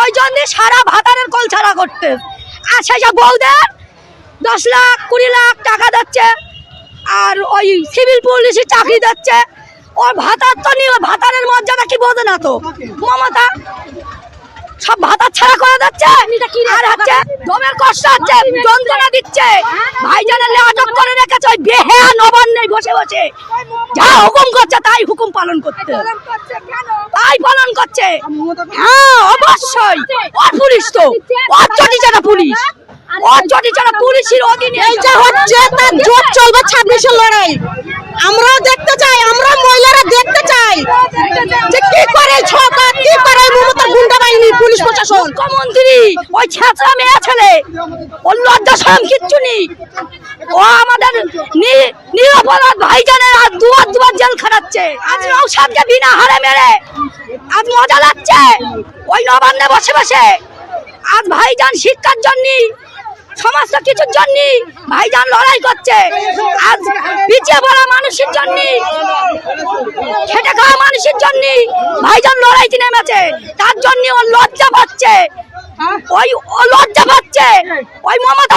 ওই জন্য সারা ভাতারের কল ছাড়া করতে। আর সেসব বউদের দশ লাখ কুড়ি লাখ টাকা দিচ্ছে। আর ওই সিভিল পুলিশের চাকরি দিচ্ছে। ওর ভাতার তো নিয়ে ভাতারের মর্যাদা কি বোঝে না তো? মমতা সব ভাতা ছাড়া করে যাচ্ছে আর হচ্ছে দমের কষ্ট হচ্ছে যন্ত্রণা দিচ্ছে। ভাইজানের আটক করে রেখেছে ওই বেহেয়া নবান্নে বসে বসে। যা হুকুম করছে তাই হুকুম পালন করতে। তাই পালন করছে হ্যাঁ অবশ্যই ওর পুলিশ তো ওর চটি চাটা পুলিশ। ওর চটি চাটা পুলিশের অধীনে এইটা হচ্ছে তার জোট চলবে ছাব্বিশের লড়াই। আমরাও দেখতে চাই আমরা মহিলারা দেখতে চাই। যে কি করে সরকার কি করে মমতার গুন্ডা বাহিনী পুলিশ প্রশাসন? মুখ্যমন্ত্রী ওই ছেঁচড়া মেয়ে ছেলে ওর লজ্জা সরম কিচ্ছু নেই। ও আমাদের নি- নিরপরাধ ভাইজানের আজ দুয়ার জেল খাটাচ্ছে। আজ নৌসাদকে বিনা হারে মেরে আজ মজা লাগছে। ওই নবান্নে বসে বসে আজ ভাইজান শিক্ষার জন্য, সমস্ত কিছুর জন্য ভাইজান লড়াই করছে। আজ পিছিয়ে পড়া মানুষের জন্য, খেটে খাওয়া মানুষের জন্য ভাইজান লড়াইতে নেমেছে। তার জন্য ও লজ্জা পাচ্ছে। ওই ও লজ্জা পাচ্ছে। ওই মমতা